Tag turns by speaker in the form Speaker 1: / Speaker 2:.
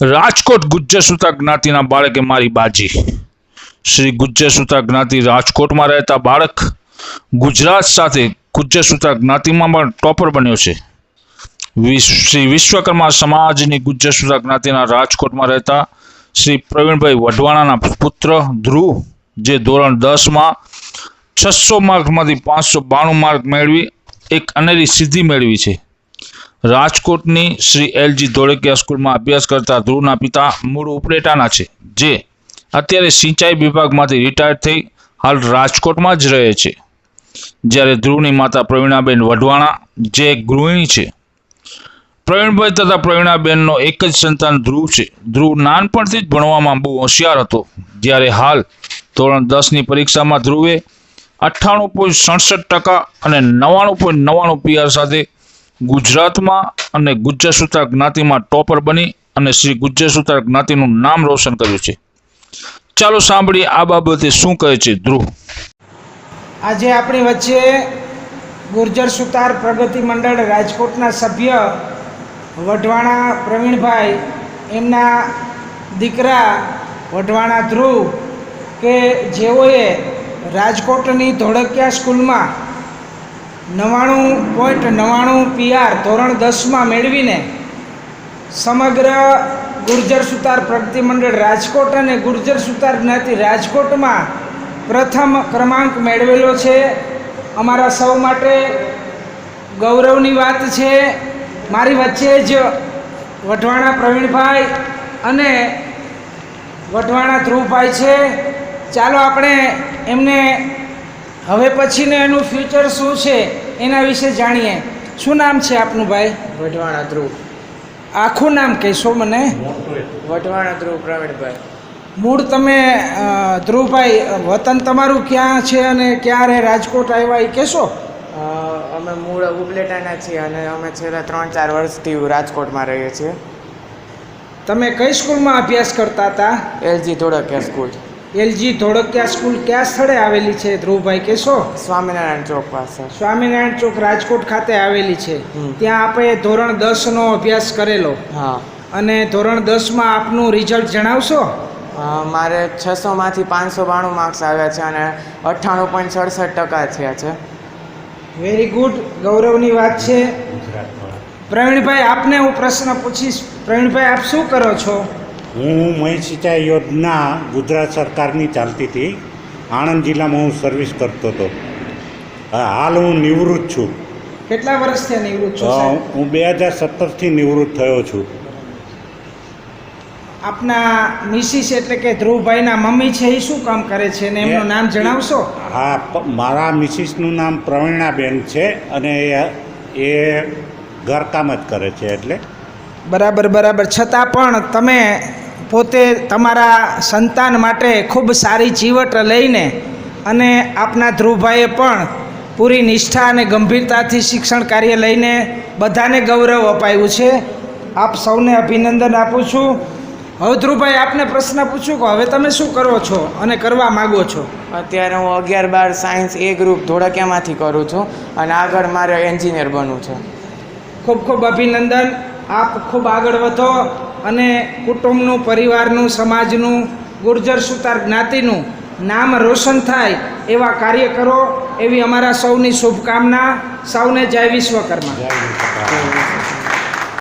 Speaker 1: રાજકોટ ગુજ્જર સુતા જ્ઞાતિના બાળકે મારી બાજી. શ્રી ગુજ્જર સુતા જ્ઞાતિ રાજકોટમાં રહેતા બાળક ગુજરાત સાથે ગુજ્જર સુતા જ્ઞાતિમાં પણ ટોપર બન્યો છે. શ્રી વિશ્વકર્મા સમાજની ગુજ્જર સુતા જ્ઞાતિના રાજકોટમાં રહેતા શ્રી પ્રવીણભાઈ વઢવાણાના પુત્ર ધ્રુવ, જે ધોરણ દસમાં છસો માર્કમાંથી પાંચસો બાણું માર્ક મેળવી, એક અનેરી સિદ્ધિ મેળવી છે. રાજકોટની શ્રી એલજી ધોળકિયા સ્કૂલમાં અભ્યાસ કરતા ધ્રુવના પિતા મૂળ ઉપલેટાના છે, જે અત્યારે સિંચાઈ વિભાગમાંથી રિટાયર થઈ હાલ રાજકોટમાં જ રહે છે. જ્યારે ધ્રુવની માતા પ્રવીણાબેન વઢવાણા, જે ગૃહિણી છે. પ્રવીણભાઈ તથા પ્રવીણાબેનનો એક જ સંતાન ધ્રુવ છે. ધ્રુવ નાનપણથી જ ભણવામાં બહુ હોશિયાર હતો. જ્યારે હાલ ધોરણ દસની પરીક્ષામાં ધ્રુવે અઠ્ઠાણું પોઈન્ટ સડસઠ ટકા અને નવ્વાણું પોઈન્ટ નવ્વાણું પીઆર સાથે ગુજરાતમાં અને ગુજ્જર સુતાર જ્ઞાતિમાં ટોપર બની અને શ્રી ગુજ્જર સુતાર જ્ઞાતિનું નામ રોશન કર્યું છે. ચાલો સાંભળીએ આ બાબતે શું કહે છે ધ્રુવ.
Speaker 2: આજે આપણી વચ્ચે ગુર્જર સુતાર પ્રગતિ મંડળ રાજકોટના સભ્ય વઢવાણા પ્રવીણભાઈ, એમના દીકરા વઢવાણા ધ્રુવ કે જેઓએ રાજકોટની ધોળકિયા સ્કૂલમાં નવ્વાણું પોઈન્ટ નવ્વાણું પીઆર ધોરણ દસમાં મેળવીને સમગ્ર ગુર્જર સુતાર પ્રગતિ મંડળ રાજકોટ અને ગુર્જર સુતાર જ્ઞાતિ રાજકોટમાં પ્રથમ ક્રમાંક મેળવેલો છે. અમારા સૌ માટે ગૌરવની વાત છે. મારી વચ્ચે જ વઢવાણા પ્રવીણભાઈ અને વઢવાણા ધ્રુવભાઈ છે. ચાલો આપણે એમને હવે પછીને એનું ફ્યુચર શું છે? એના વિશે જાણીએ. શું નામ છે આપનું ભાઈ?
Speaker 3: વઢવાણા ધ્રુવ.
Speaker 2: આખું નામ કહેશો મને?
Speaker 3: વઢવાણા ધ્રુવ પ્રવીણભાઈ.
Speaker 2: મૂળ તમે ધ્રુવભાઈ વતન તમારું ક્યાં છે અને ક્યારે રાજકોટ આવ્યા એ કહેશો?
Speaker 3: અમે મૂળ ઉપલેટાના છીએ અને અમે છેલ્લા ત્રણ ચાર વર્ષથી રાજકોટમાં રહીએ છીએ.
Speaker 2: તમે કઈ સ્કૂલમાં અભ્યાસ કરતા હતા?
Speaker 3: LG Dholakia school.
Speaker 2: LG Dholakia school કયા સ્થળે આવેલી છે? ધ્રુવભાઈ કહેશો?
Speaker 3: સ્વામિનારાયણ ચોક પાસે
Speaker 2: સ્વામિનારાયણ ચોક રાજકોટ ખાતે આવેલી છે. ત્યાં આપણે ધોરણ દસનો અભ્યાસ કરેલો.
Speaker 3: હા.
Speaker 2: અને ધોરણ દસમાં આપનું રિઝલ્ટ જણાવશો?
Speaker 3: મારે છસોમાંથી પાંચસો બાણું માર્ક્સ આવ્યા છે અને અઠ્ઠાણું પોઈન્ટ સડસઠ ટકા થયા છે.
Speaker 2: વેરી ગુડ ગૌરવની વાત છે. પ્રવીણભાઈ આપને હું પ્રશ્ન પૂછીશ. પ્રવીણભાઈ આપ શું કરો છો?
Speaker 4: હું મહી સિંચાઈ યોજના ગુજરાત સરકારની ચાલતી હતી આણંદ જિલ્લામાં હું સર્વિસ કરતો હતો. હાલ હું નિવૃત્ત છું.
Speaker 2: કેટલા વર્ષથી નિવૃત્ત છું
Speaker 4: હું બે હજાર સત્તરથી નિવૃત્ત થયો છું.
Speaker 2: આપના મિસિસ એટલે કે ધ્રુવભાઈના મમ્મી છે એ શું કામ કરે છે ને એમનું નામ જણાવશો?
Speaker 4: હા મારા મિસિસનું નામ પ્રવીણાબેન છે અને એ ઘરકામ જ કરે છે એટલે.
Speaker 2: બરાબર બરાબર. છતાં પણ તમે પોતે તમારા સંતાન માટે ખૂબ સારી ચીવટ લઈને અને આપના ધ્રુવભાઈએ પણ પૂરી નિષ્ઠા અને ગંભીરતાથી શિક્ષણ કાર્ય લઈને બધાને ગૌરવ અપાયું છે. આપ સૌને અભિનંદન આપું છું. હવે ધ્રુવભાઈ આપને પ્રશ્ન પૂછું કે હવે તમે શું કરો છો અને કરવા માગો છો?
Speaker 3: અત્યારે હું અગિયાર બાર સાયન્સ એ ગ્રુપ ધોળકિયામાંથી કરું છું અને આગળ મારે એન્જિનિયર બનવું છે.
Speaker 2: ખૂબ ખૂબ અભિનંદન. આપ ખૂબ આગળ વધો. અને કુટુંબનું, પરિવારનું, સમાજનું, ગુર્જર સુતાર જ્ઞાતિનું નામ રોશન થાય એવા કાર્ય કરો. એવી અમારા સૌની શુભકામના. સૌને
Speaker 4: જય વિશ્વકર્મા.